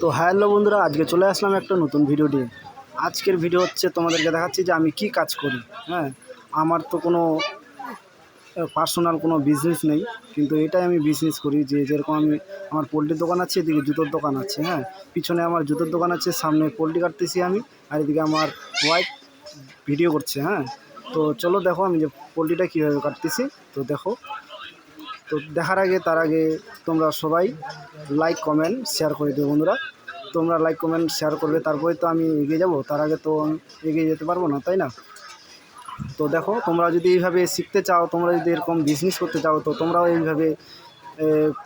তো হ্যালো বন্ধুরা, আজকে চলে আসলাম একটা নতুন ভিডিও নিয়ে। আজকের ভিডিও হচ্ছে তোমাদেরকে দেখাচ্ছি যে আমি কি কাজ করি হ্যাঁ? আমার তো কোনো পার্সোনাল কোনো বিজনেস নেই, কিন্তু এটাই আমি বিজনেস করি যে যেরকম আমি, আমার পোলট্রির দোকান আছে, এদিকে জুতোর দোকান আছে হ্যাঁ? পিছনে আমার জুতোর দোকান আছে, সামনে পোলট্রি কাটতেছি আমি, আর এদিকে আমার ওয়াইফ ভিডিও করছে হ্যাঁ? তো চলো দেখো আমি যে পোলট্রিটা কীভাবে কাটতেছি, তো দেখো। তো দেখার আগে, তার আগে তোমরা সবাই লাইক কমেন্ট শেয়ার করে দেবো বন্ধুরা। তোমরা লাইক কমেন্ট শেয়ার করবে, তারপরে তো আমি এগিয়ে যাব। তার আগে তো এগিয়ে যেতে পারব না, তাই না? তো দেখো, তোমরা যদি এইভাবে শিখতে চাও, তোমরা যদি এরকম বিজনেস করতে চাও, তো তোমরাও এইভাবে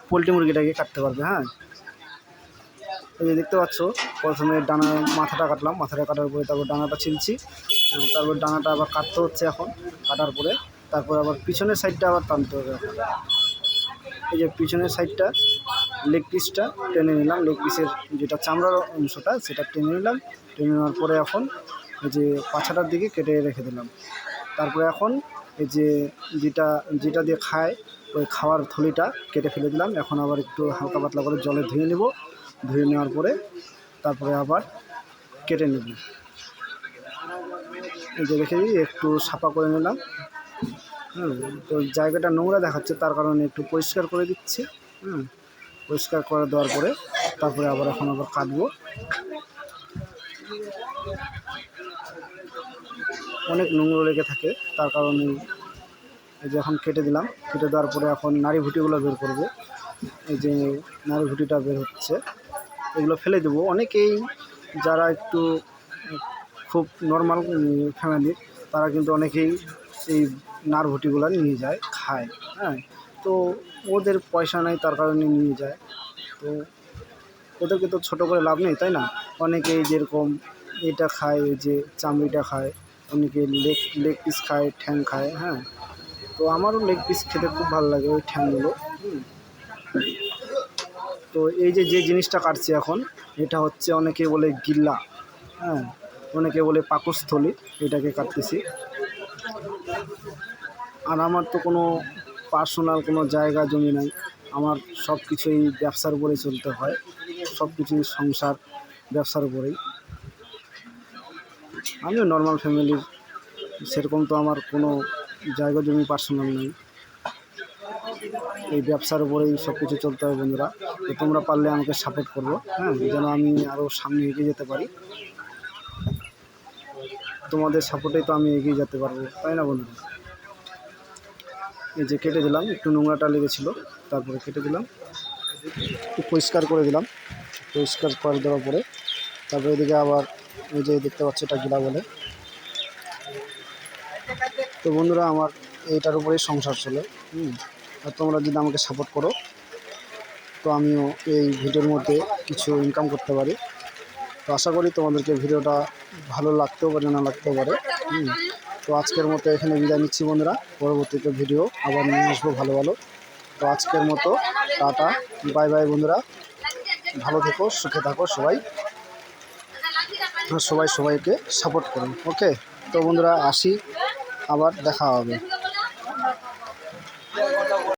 পোলট্রি মুরগিটাকে কাটতে পারবে হ্যাঁ? এই যে দেখতে পাচ্ছ, প্রথমে ডানা, মাথাটা কাটলাম। মাথাটা কাটার পরে তারপর ডানাটা ছিলছি তারপর ডানাটা আবার কাটতে হচ্ছে এখন, কাটার পরে। তারপর আবার পিছনের সাইডটা আবার টানতে হবে এই যে পিছনের সাইডটা লেগ পিসটা টেনে নিলাম। লেগ পিসের যেটা চামড়ার অংশটা, সেটা টেনে নিলাম। টেনে নেওয়ার পরে এখন এই যে পাছাটার দিকে কেটে রেখে দিলাম। তারপরে এখন এই যে যেটা যেটা দিয়ে খায়, ওই খাওয়ার থলিটা কেটে ফেলে দিলাম। এখন আবার একটু হালকা পাতলা করে জলে ধুয়ে নেব। ধুয়ে নেওয়ার পরে তারপরে আবার কেটে নেব। এই যে রেখে দিই, একটু সাফা করে নিলাম। হুম, তো জায়গাটা নোংরা দেখাচ্ছে, তার কারণে একটু পরিষ্কার করে দিচ্ছি, হুম, পরিষ্কার করে দেওয়ার পরে তারপরে আবার এখন আবার কাটবো। অনেক নোংরা লেগে থাকে, তার কারণে এই যে এখন কেটে দিলাম, কেটে দেওয়ার পরে এখন নাড়ি ভুটিগুলো বের করব। এই যে নাড়ি ভুটিটা বের হচ্ছে, এগুলো ফেলে দেবো। অনেকেই যারা একটু খুব নর্মাল ফ্যামিলির তারা কিন্তু অনেকেই এই নারভুটিগুলো নিয়ে যায়, খায় হ্যাঁ? তো ওদের পয়সা নেই, তার কারণে নিয়ে যায়। তো ওদেরকে তো ছোটো করে লাভ নেই, তাই না? অনেকেই যেরকম এটা খায় ওই যে চামড়িটা খায়, অনেকে লেগ লেগ পিস খায়, ঠ্যাং খায় হ্যাঁ? তো আমারও লেগ পিস খেতে খুব ভালো লাগে, ওই ঠ্যাংগুলো তো এই যে যে জিনিসটা কাটছি এখন, এটা হচ্ছে অনেকে বলে গিল্লা হ্যাঁ? অনেকে বলে পাকস্থলী, এটাকে কাটতেছি। আর আমার তো কোনো পার্সোনাল কোনো জায়গা, জমি নাই। আমার সব কিছুই ব্যবসার উপরেই চলতে হয়। সব কিছুই সংসার, ব্যবসার উপরেই। আমিও নর্মাল ফ্যামিলির সেরকম তো আমার কোনো জায়গা, জমি পার্সোনাল নেই। এই ব্যবসার উপরেই সব কিছু চলতে হয় বন্ধুরা। তো তোমরা পারলে আমাকে সাপোর্ট করব হ্যাঁ? যেন আমি আরও সামনে এগিয়ে যেতে পারি। তোমাদের সাপোর্টেই তো আমি এগিয়ে যেতে পারব, তাই না বন্ধুরা এই যে কেটে দিলাম, একটু নোংরাটা লেগেছিলো, তারপরে কেটে দিলাম। একটু পরিষ্কার করে দিলাম, পরিষ্কার করে দেওয়ার পরে, তারপরে এদিকে আবার এই যে দেখতে পাচ্ছি এটা গিলা বলে। তো বন্ধুরা, আমার এইটার উপরেই সংসার চলে, হুম? আর তোমরা যদি আমাকে সাপোর্ট করো, তো আমিও এই ভিডিওর মধ্যে কিছু ইনকাম করতে পারি। তো আশা করি তোমাদেরকে ভিডিওটা ভালো লাগতেও পারে, না লাগতেও পারে। তো আজকের মতো এখানে বিদায় নিচ্ছি বন্ধুরা। পরবর্তীতে ভিডিও আবার নিয়ে আসব ভালো ভালো। তো আজকের মতো টাটা। বাই বাই বন্ধুরা। ভালো থেকো, সুখে থাকো সবাই। সবাই সবাইকে সাপোর্ট করুন। ওকে তো বন্ধুরা, আসি। আবার দেখা হবে।